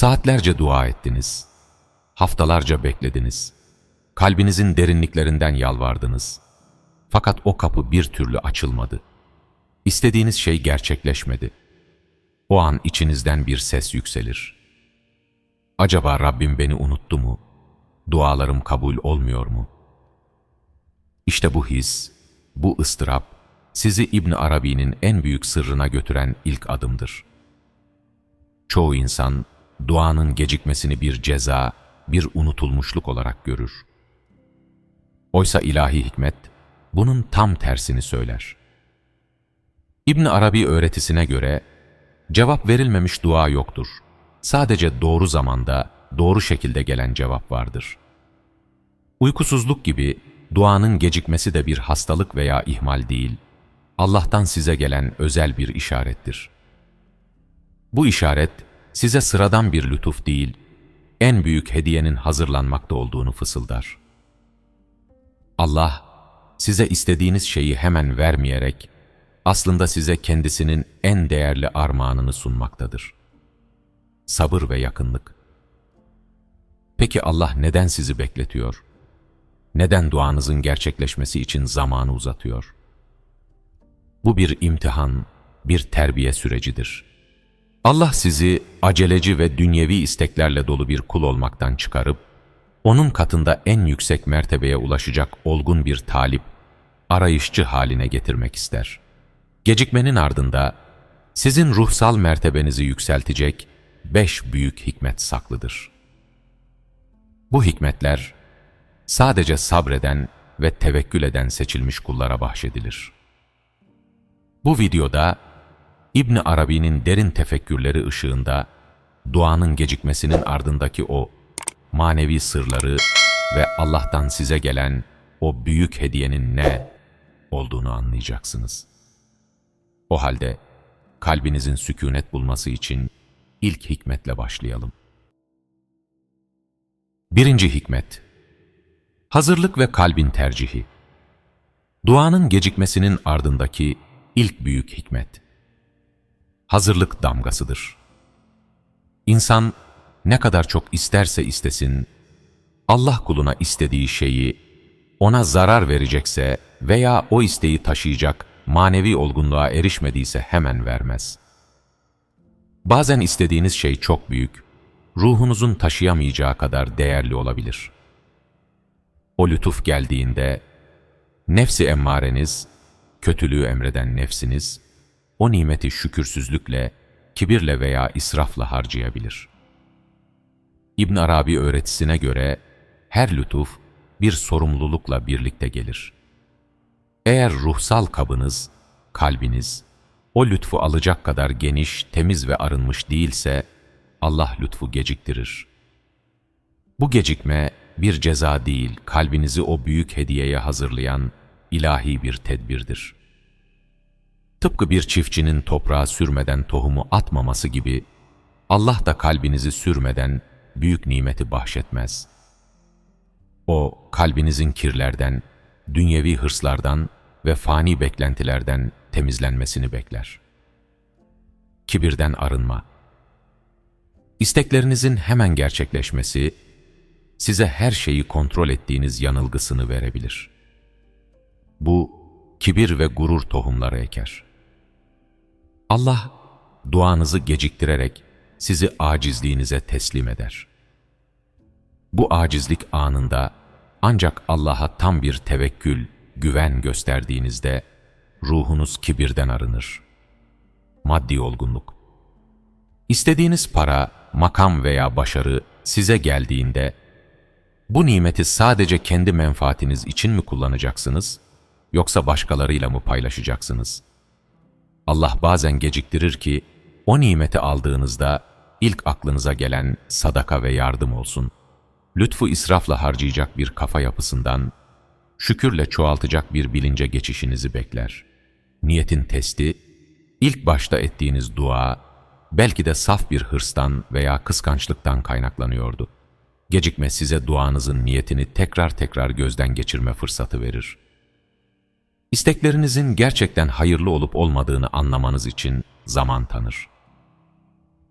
Saatlerce dua ettiniz. Haftalarca beklediniz. Kalbinizin derinliklerinden yalvardınız. Fakat o kapı bir türlü açılmadı. İstediğiniz şey gerçekleşmedi. O an içinizden bir ses yükselir. Acaba Rabbim beni unuttu mu? Dualarım kabul olmuyor mu? İşte bu his, bu ıstırap, sizi İbn Arabi'nin en büyük sırrına götüren ilk adımdır. Çoğu insan, duanın gecikmesini bir ceza, bir unutulmuşluk olarak görür. Oysa ilahi hikmet, bunun tam tersini söyler. İbn Arabi öğretisine göre, cevap verilmemiş dua yoktur. Sadece doğru zamanda, doğru şekilde gelen cevap vardır. Uykusuzluk gibi duanın gecikmesi de bir hastalık veya ihmal değil, Allah'tan size gelen özel bir işarettir. Bu işaret, size sıradan bir lütuf değil, en büyük hediyenin hazırlanmakta olduğunu fısıldar. Allah, size istediğiniz şeyi hemen vermeyerek, aslında size kendisinin en değerli armağanını sunmaktadır. Sabır ve yakınlık. Peki Allah neden sizi bekletiyor? Neden duanızın gerçekleşmesi için zamanı uzatıyor? Bu bir imtihan, bir terbiye sürecidir. Allah sizi aceleci ve dünyevi isteklerle dolu bir kul olmaktan çıkarıp, onun katında en yüksek mertebeye ulaşacak olgun bir talip, arayışçı haline getirmek ister. Gecikmenin ardında sizin ruhsal mertebenizi yükseltecek beş büyük hikmet saklıdır. Bu hikmetler sadece sabreden ve tevekkül eden seçilmiş kullara bahşedilir. Bu videoda İbn Arabi'nin derin tefekkürleri ışığında duanın gecikmesinin ardındaki o manevi sırları ve Allah'tan size gelen o büyük hediyenin ne olduğunu anlayacaksınız. O halde kalbinizin sükunet bulması için ilk hikmetle başlayalım. Birinci hikmet Hazırlık ve kalbin tercihi Duanın gecikmesinin ardındaki ilk büyük hikmet hazırlık damgasıdır. İnsan ne kadar çok isterse istesin, Allah kuluna istediği şeyi, ona zarar verecekse veya o isteği taşıyacak manevi olgunluğa erişmediyse hemen vermez. Bazen istediğiniz şey çok büyük, ruhunuzun taşıyamayacağı kadar değerli olabilir. O lütuf geldiğinde, nefsi emmareniz, kötülüğü emreden nefsiniz, o nimeti şükürsüzlükle, kibirle veya israfla harcayabilir. İbn Arabi öğretisine göre her lütuf bir sorumlulukla birlikte gelir. Eğer ruhsal kabınız, kalbiniz, o lütfu alacak kadar geniş, temiz ve arınmış değilse, Allah lütfu geciktirir. Bu gecikme bir ceza değil, kalbinizi o büyük hediyeye hazırlayan ilahi bir tedbirdir.'' Tıpkı bir çiftçinin toprağa sürmeden tohumu atmaması gibi, Allah da kalbinizi sürmeden büyük nimeti bahşetmez. O, kalbinizin kirlerden, dünyevi hırslardan ve fani beklentilerden temizlenmesini bekler. Kibirden arınma. İsteklerinizin hemen gerçekleşmesi, size her şeyi kontrol ettiğiniz yanılgısını verebilir. Bu, kibir ve gurur tohumları eker.'' Allah duanızı geciktirerek sizi acizliğinize teslim eder. Bu acizlik anında ancak Allah'a tam bir tevekkül, güven gösterdiğinizde ruhunuz kibirden arınır. Maddi olgunluk İstediğiniz para, makam veya başarı size geldiğinde bu nimeti sadece kendi menfaatiniz için mi kullanacaksınız yoksa başkalarıyla mı paylaşacaksınız?'' Allah bazen geciktirir ki, o nimeti aldığınızda ilk aklınıza gelen sadaka ve yardım olsun. Lütfu israfla harcayacak bir kafa yapısından, şükürle çoğaltacak bir bilince geçişinizi bekler. Niyetin testi, ilk başta ettiğiniz dua, belki de saf bir hırstan veya kıskançlıktan kaynaklanıyordu. Gecikme size duanızın niyetini tekrar tekrar gözden geçirme fırsatı verir.'' İsteklerinizin gerçekten hayırlı olup olmadığını anlamanız için zaman tanır.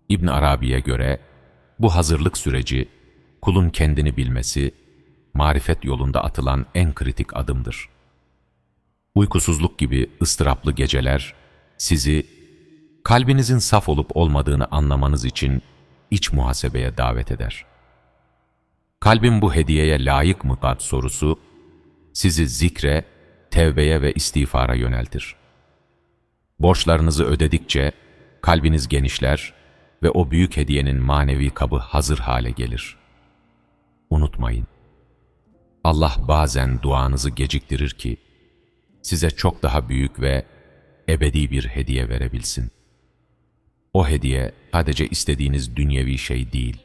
İbn Arabi'ye göre Bu hazırlık süreci, kulun kendini bilmesi, marifet yolunda atılan en kritik adımdır. Uykusuzluk gibi ıstıraplı geceler, sizi, kalbinizin saf olup olmadığını anlamanız için iç muhasebeye davet eder. Kalbin bu hediyeye layık mı Gad sorusu, sizi zikre, tevbeye ve istiğfara yöneltir. Borçlarınızı ödedikçe kalbiniz genişler ve o büyük hediyenin manevi kabı hazır hale gelir. Unutmayın, Allah bazen duanızı geciktirir ki, size çok daha büyük ve ebedi bir hediye verebilsin. O hediye sadece istediğiniz dünyevi şey değil.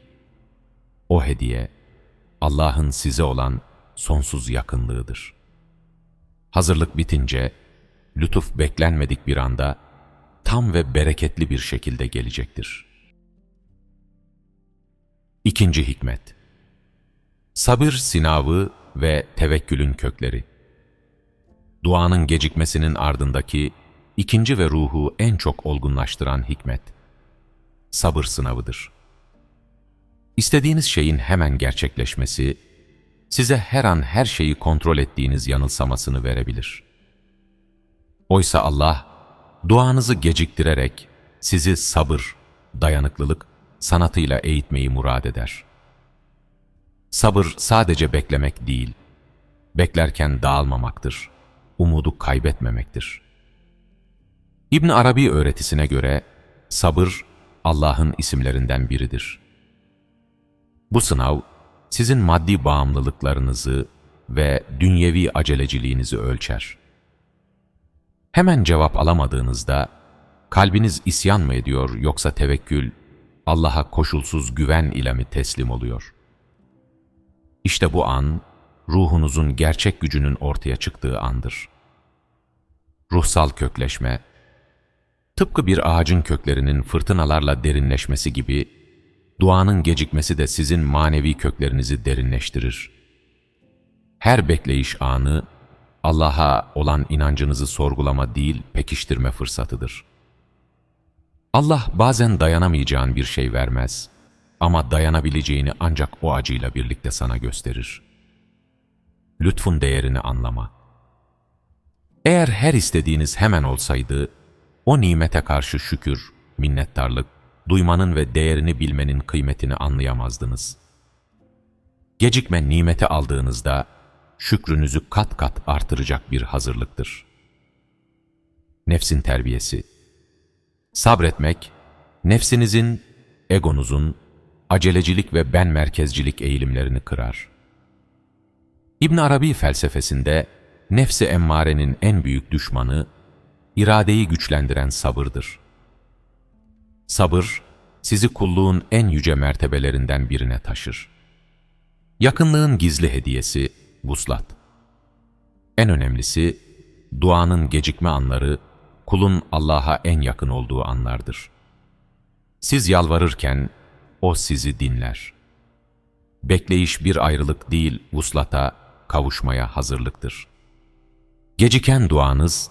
O hediye, Allah'ın size olan sonsuz yakınlığıdır. Hazırlık bitince, lütuf beklenmedik bir anda, tam ve bereketli bir şekilde gelecektir. İkinci hikmet Sabır sinavı ve tevekkülün kökleri Duanın gecikmesinin ardındaki ikinci ve ruhu en çok olgunlaştıran hikmet, sabır sınavıdır. İstediğiniz şeyin hemen gerçekleşmesi, size her an her şeyi kontrol ettiğiniz yanılsamasını verebilir. Oysa Allah, duanızı geciktirerek sizi sabır, dayanıklılık, sanatıyla eğitmeyi murad eder. Sabır sadece beklemek değil, beklerken dağılmamaktır, umudu kaybetmemektir. İbn Arabi öğretisine göre sabır Allah'ın isimlerinden biridir. Bu sınav sizin maddi bağımlılıklarınızı ve dünyevi aceleciliğinizi ölçer. Hemen cevap alamadığınızda kalbiniz isyan mı ediyor yoksa tevekkül Allah'a koşulsuz güven ile mi teslim oluyor? İşte bu an ruhunuzun gerçek gücünün ortaya çıktığı andır. Ruhsal kökleşme, tıpkı bir ağacın köklerinin fırtınalarla derinleşmesi gibi, duanın gecikmesi de sizin manevi köklerinizi derinleştirir. Her bekleyiş anı, Allah'a olan inancınızı sorgulama değil, pekiştirme fırsatıdır. Allah bazen dayanamayacağın bir şey vermez ama dayanabileceğini ancak o acıyla birlikte sana gösterir. Lütfun değerini anlama. Eğer her istediğiniz hemen olsaydı, o nimete karşı şükür, minnettarlık, duymanın ve değerini bilmenin kıymetini anlayamazdınız. Gecikme nimeti aldığınızda, şükrünüzü kat kat artıracak bir hazırlıktır. Nefsin terbiyesi Sabretmek, nefsinizin, egonuzun, acelecilik ve ben merkezcilik eğilimlerini kırar. İbn Arabi felsefesinde nefsi emmarenin en büyük düşmanı iradeyi güçlendiren sabırdır. Sabır sizi kulluğun en yüce mertebelerinden birine taşır. Yakınlığın gizli hediyesi vuslat. En önemlisi duanın gecikme anları kulun Allah'a en yakın olduğu anlardır. Siz yalvarırken o sizi dinler. Bekleyiş bir ayrılık değil, vuslata, kavuşmaya hazırlıktır. Geciken duanız,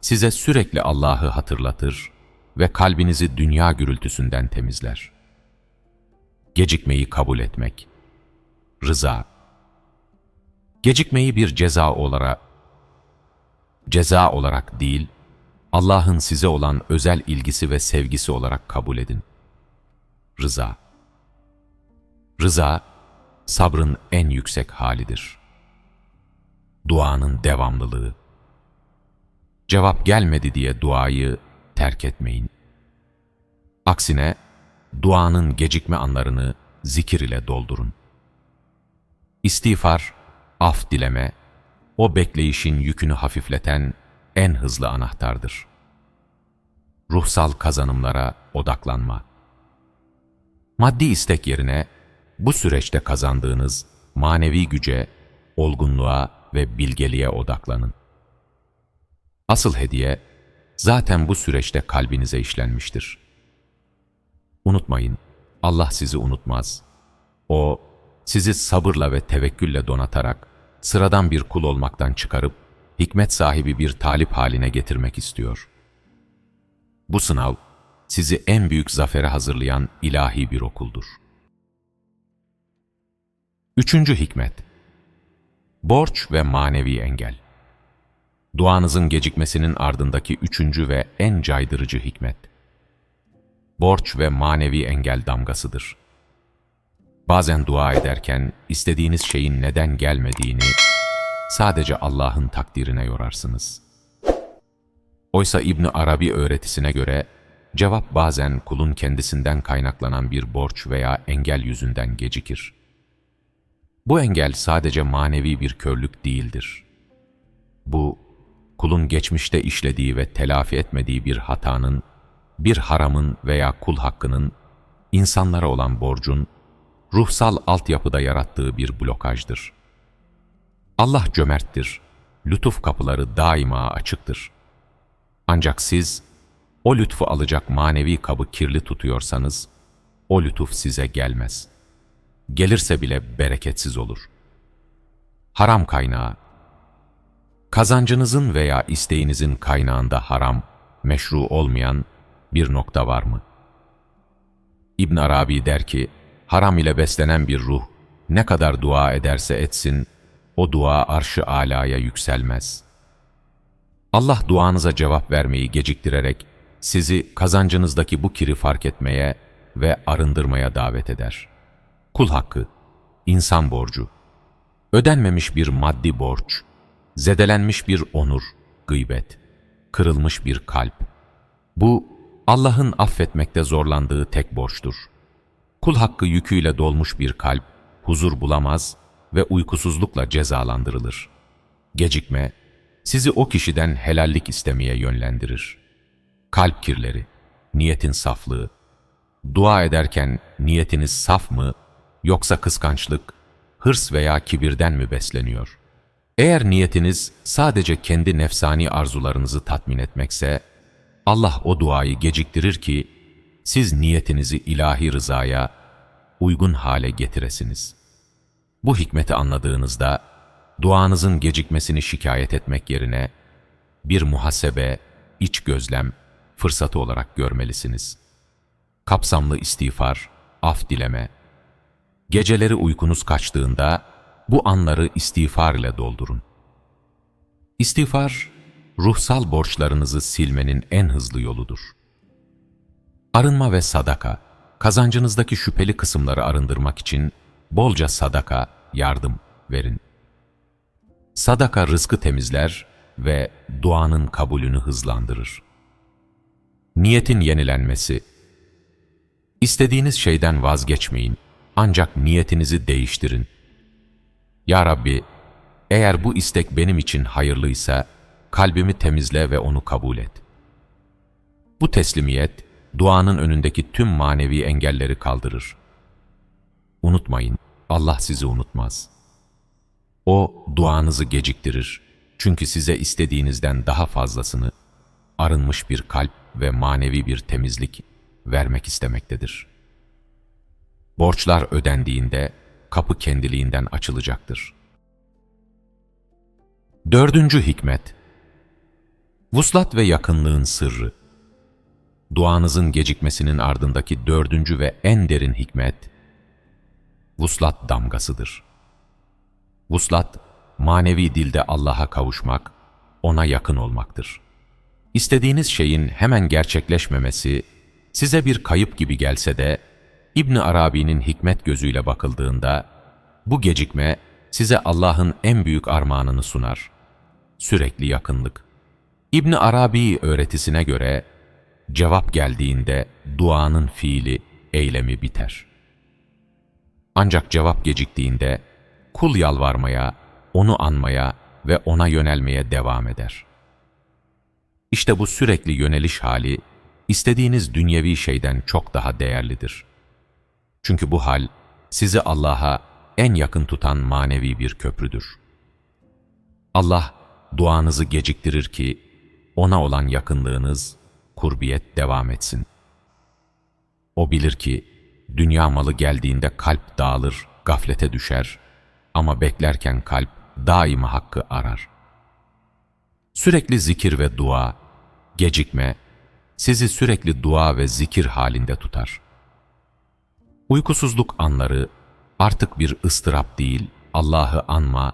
size sürekli Allah'ı hatırlatır ve kalbinizi dünya gürültüsünden temizler. Gecikmeyi kabul etmek. Rıza. Gecikmeyi bir ceza olarak, ceza olarak değil, Allah'ın size olan özel ilgisi ve sevgisi olarak kabul edin. Rıza. Rıza, sabrın en yüksek halidir. Duanın devamlılığı. Cevap gelmedi diye duayı terk etmeyin. Aksine, duanın gecikme anlarını zikir ile doldurun. İstiğfar, af dileme, o bekleyişin yükünü hafifleten en hızlı anahtardır. Ruhsal kazanımlara odaklanma. Maddi istek yerine bu süreçte kazandığınız manevi güce, olgunluğa ve bilgeliğe odaklanın. Asıl hediye zaten bu süreçte kalbinize işlenmiştir. Unutmayın, Allah sizi unutmaz. O, sizi sabırla ve tevekkülle donatarak sıradan bir kul olmaktan çıkarıp hikmet sahibi bir talip haline getirmek istiyor. Bu sınav, sizi en büyük zafere hazırlayan ilahi bir okuldur. Üçüncü hikmet. Borç ve manevi engel. Duanızın gecikmesinin ardındaki üçüncü ve en caydırıcı hikmet. Borç ve manevi engel damgasıdır. Bazen dua ederken istediğiniz şeyin neden gelmediğini sadece Allah'ın takdirine yorarsınız. Oysa İbni Arabi öğretisine göre cevap bazen kulun kendisinden kaynaklanan bir borç veya engel yüzünden gecikir. Bu engel sadece manevi bir körlük değildir. Bu, kulun geçmişte işlediği ve telafi etmediği bir hatanın, bir haramın veya kul hakkının, insanlara olan borcun, ruhsal altyapıda yarattığı bir blokajdır. Allah cömerttir, lütuf kapıları daima açıktır. Ancak siz, o lütfu alacak manevi kabı kirli tutuyorsanız, o lütuf size gelmez. Gelirse bile bereketsiz olur. Haram kaynağı Kazancınızın veya isteğinizin kaynağında haram, meşru olmayan bir nokta var mı? İbn Arabi der ki, haram ile beslenen bir ruh ne kadar dua ederse etsin, o dua arşı alaya yükselmez. Allah duanıza cevap vermeyi geciktirerek sizi kazancınızdaki bu kiri fark etmeye ve arındırmaya davet eder. Kul hakkı, insan borcu, ödenmemiş bir maddi borç, zedelenmiş bir onur, gıybet, kırılmış bir kalp. Bu, Allah'ın affetmekte zorlandığı tek borçtur. Kul hakkı yüküyle dolmuş bir kalp, huzur bulamaz ve uykusuzlukla cezalandırılır. Gecikme, sizi o kişiden helallik istemeye yönlendirir. Kalp kirleri, niyetin saflığı, dua ederken niyetiniz saf mı, yoksa kıskançlık, hırs veya kibirden mi besleniyor? Eğer niyetiniz sadece kendi nefsani arzularınızı tatmin etmekse, Allah o duayı geciktirir ki, siz niyetinizi ilahi rızaya uygun hale getiresiniz. Bu hikmeti anladığınızda, duanızın gecikmesini şikayet etmek yerine, bir muhasebe, iç gözlem, fırsatı olarak görmelisiniz. Kapsamlı istiğfar, af dileme. Geceleri uykunuz kaçtığında, bu anları istiğfar ile doldurun. İstiğfar, ruhsal borçlarınızı silmenin en hızlı yoludur. Arınma ve sadaka, kazancınızdaki şüpheli kısımları arındırmak için bolca sadaka, yardım verin. Sadaka rızkı temizler ve duanın kabulünü hızlandırır. Niyetin yenilenmesi İstediğiniz şeyden vazgeçmeyin, ancak niyetinizi değiştirin. Ya Rabbi, eğer bu istek benim için hayırlıysa, kalbimi temizle ve onu kabul et. Bu teslimiyet, duanın önündeki tüm manevi engelleri kaldırır. Unutmayın, Allah sizi unutmaz. O, duanızı geciktirir. Çünkü size istediğinizden daha fazlasını, arınmış bir kalp ve manevi bir temizlik vermek istemektedir. Borçlar ödendiğinde, kapı kendiliğinden açılacaktır. Dördüncü hikmet Vuslat ve yakınlığın sırrı Duanızın gecikmesinin ardındaki dördüncü ve en derin hikmet, vuslat damgasıdır. Vuslat, manevi dilde Allah'a kavuşmak, ona yakın olmaktır. İstediğiniz şeyin hemen gerçekleşmemesi, size bir kayıp gibi gelse de, İbn Arabi'nin hikmet gözüyle bakıldığında, bu gecikme size Allah'ın en büyük armağanını sunar. Sürekli yakınlık. İbn Arabi öğretisine göre, cevap geldiğinde duanın fiili, eylemi biter. Ancak cevap geciktiğinde, kul yalvarmaya, onu anmaya ve ona yönelmeye devam eder. İşte bu sürekli yöneliş hali, istediğiniz dünyevi şeyden çok daha değerlidir. Çünkü bu hal, sizi Allah'a en yakın tutan manevi bir köprüdür. Allah, duanızı geciktirir ki, ona olan yakınlığınız, kurbiyet devam etsin. O bilir ki, dünya malı geldiğinde kalp dağılır, gaflete düşer ama beklerken kalp daima hakkı arar. Sürekli zikir ve dua, gecikme, sizi sürekli dua ve zikir halinde tutar. Uykusuzluk anları, artık bir ıstırap değil, Allah'ı anma,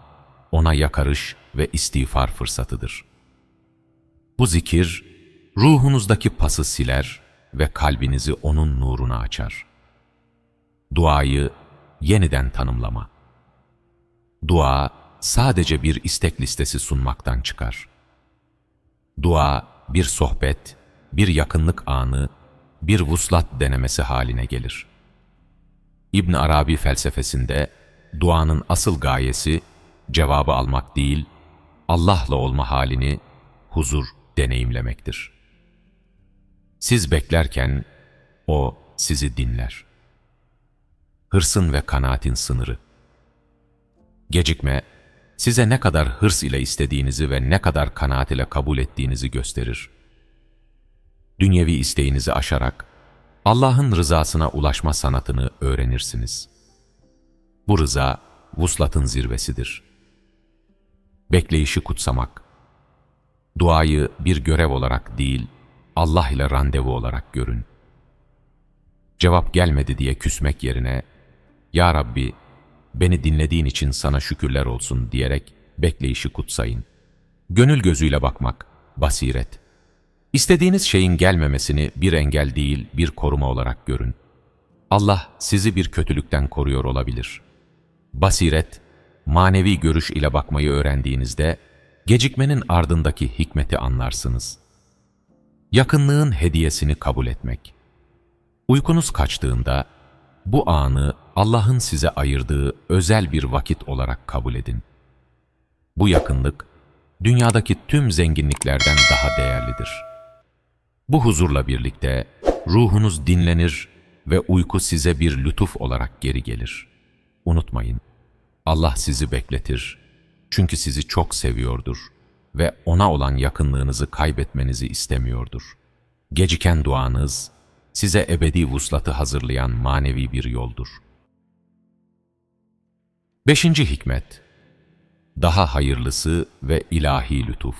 ona yakarış ve istiğfar fırsatıdır. Bu zikir, ruhunuzdaki pası siler ve kalbinizi onun nuruna açar. Duayı yeniden tanımlama. Dua, sadece bir istek listesi sunmaktan çıkar. Dua, bir sohbet, bir yakınlık anı, bir vuslat denemesi haline gelir. İbn Arabi felsefesinde duanın asıl gayesi cevabı almak değil, Allah'la olma halini huzur deneyimlemektir. Siz beklerken O sizi dinler. Hırsın ve kanaatin sınırı. Gecikme, size ne kadar hırs ile istediğinizi ve ne kadar kanaat ile kabul ettiğinizi gösterir. Dünyevi isteğinizi aşarak Allah'ın rızasına ulaşma sanatını öğrenirsiniz. Bu rıza, vuslatın zirvesidir. Bekleyişi kutsamak, duayı bir görev olarak değil, Allah ile randevu olarak görün. Cevap gelmedi diye küsmek yerine, Ya Rabbi, beni dinlediğin için sana şükürler olsun diyerek bekleyişi kutsayın. Gönül gözüyle bakmak, basiret. İstediğiniz şeyin gelmemesini bir engel değil, bir koruma olarak görün. Allah sizi bir kötülükten koruyor olabilir. Basiret, manevi görüş ile bakmayı öğrendiğinizde, gecikmenin ardındaki hikmeti anlarsınız. Yakınlığın hediyesini kabul etmek. Uykunuz kaçtığında, bu anı Allah'ın size ayırdığı özel bir vakit olarak kabul edin. Bu yakınlık, dünyadaki tüm zenginliklerden daha değerlidir. Bu huzurla birlikte ruhunuz dinlenir ve uyku size bir lütuf olarak geri gelir. Unutmayın, Allah sizi bekletir çünkü sizi çok seviyordur ve O'na olan yakınlığınızı kaybetmenizi istemiyordur. Geciken duanız, size ebedi vuslatı hazırlayan manevi bir yoldur. Beşinci hikmet, daha hayırlısı ve ilahi lütuf.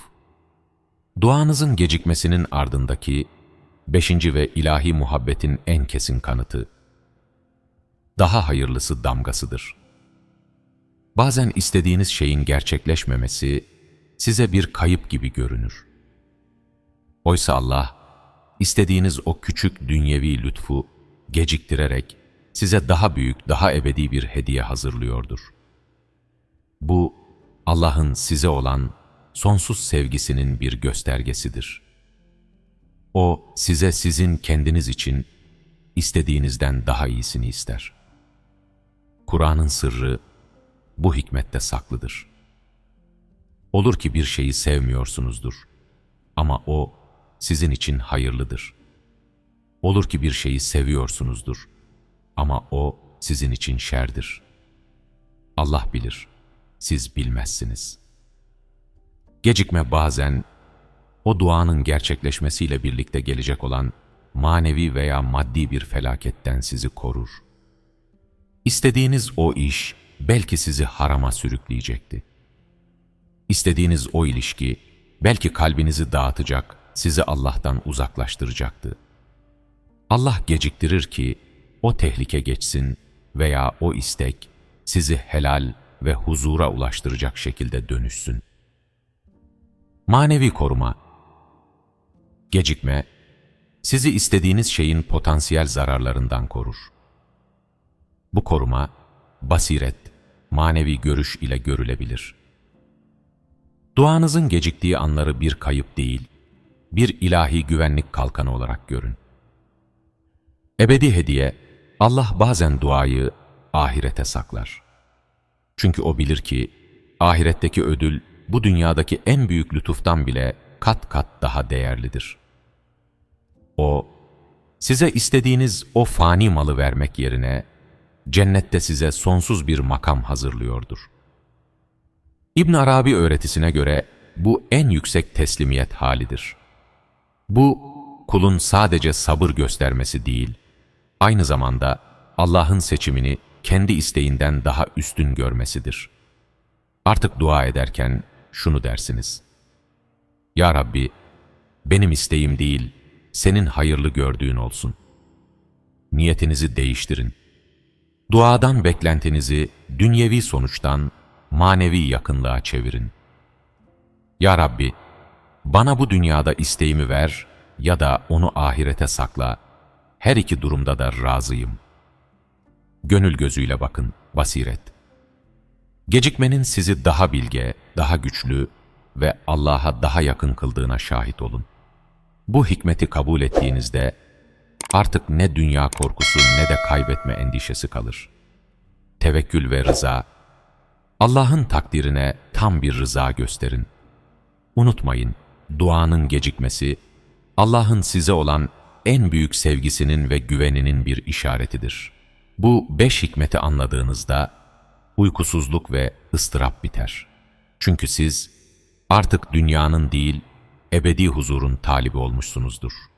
Duanızın gecikmesinin ardındaki beşinci ve ilahi muhabbetin en kesin kanıtı, daha hayırlısı damgasıdır. Bazen istediğiniz şeyin gerçekleşmemesi size bir kayıp gibi görünür. Oysa Allah, istediğiniz o küçük dünyevi lütfu geciktirerek size daha büyük, daha ebedi bir hediye hazırlıyordur. Bu, Allah'ın size olan sonsuz sevgisinin bir göstergesidir. O, size sizin kendiniz için istediğinizden daha iyisini ister. Kur'an'ın sırrı bu hikmette saklıdır. Olur ki bir şeyi sevmiyorsunuzdur ama o sizin için hayırlıdır. Olur ki bir şeyi seviyorsunuzdur ama o sizin için şerdir. Allah bilir, siz bilmezsiniz. Gecikme bazen o duanın gerçekleşmesiyle birlikte gelecek olan manevi veya maddi bir felaketten sizi korur. İstediğiniz o iş belki sizi harama sürükleyecekti. İstediğiniz o ilişki belki kalbinizi dağıtacak, sizi Allah'tan uzaklaştıracaktı. Allah geciktirir ki o tehlike geçsin veya o istek sizi helal ve huzura ulaştıracak şekilde dönüşsün. Manevi koruma Gecikme, sizi istediğiniz şeyin potansiyel zararlarından korur. Bu koruma, basiret, manevi görüş ile görülebilir. Duanızın geciktiği anları bir kayıp değil, bir ilahi güvenlik kalkanı olarak görün. Ebedi hediye, Allah bazen duayı ahirete saklar. Çünkü O bilir ki, ahiretteki ödül bu dünyadaki en büyük lütuftan bile kat kat daha değerlidir. O, size istediğiniz o fani malı vermek yerine, cennette size sonsuz bir makam hazırlıyordur. İbn Arabi öğretisine göre bu en yüksek teslimiyet halidir. Bu, kulun sadece sabır göstermesi değil, aynı zamanda Allah'ın seçimini kendi isteğinden daha üstün görmesidir. Artık dua ederken şunu dersiniz. Ya Rabbi, benim isteğim değil, senin hayırlı gördüğün olsun. Niyetinizi değiştirin. Duadan beklentinizi dünyevi sonuçtan manevi yakınlığa çevirin. Ya Rabbi, bana bu dünyada isteğimi ver ya da onu ahirete sakla. Her iki durumda da razıyım. Gönül gözüyle bakın, basiret. Gecikmenin sizi daha bilge, daha güçlü ve Allah'a daha yakın kıldığına şahit olun. Bu hikmeti kabul ettiğinizde artık ne dünya korkusu ne de kaybetme endişesi kalır. Tevekkül ve rıza, Allah'ın takdirine tam bir rıza gösterin. Unutmayın, duanın gecikmesi, Allah'ın size olan en büyük sevgisinin ve güveninin bir işaretidir. Bu beş hikmeti anladığınızda, uykusuzluk ve ıstırap biter. Çünkü siz artık dünyanın değil, ebedi huzurun talibi olmuşsunuzdur.''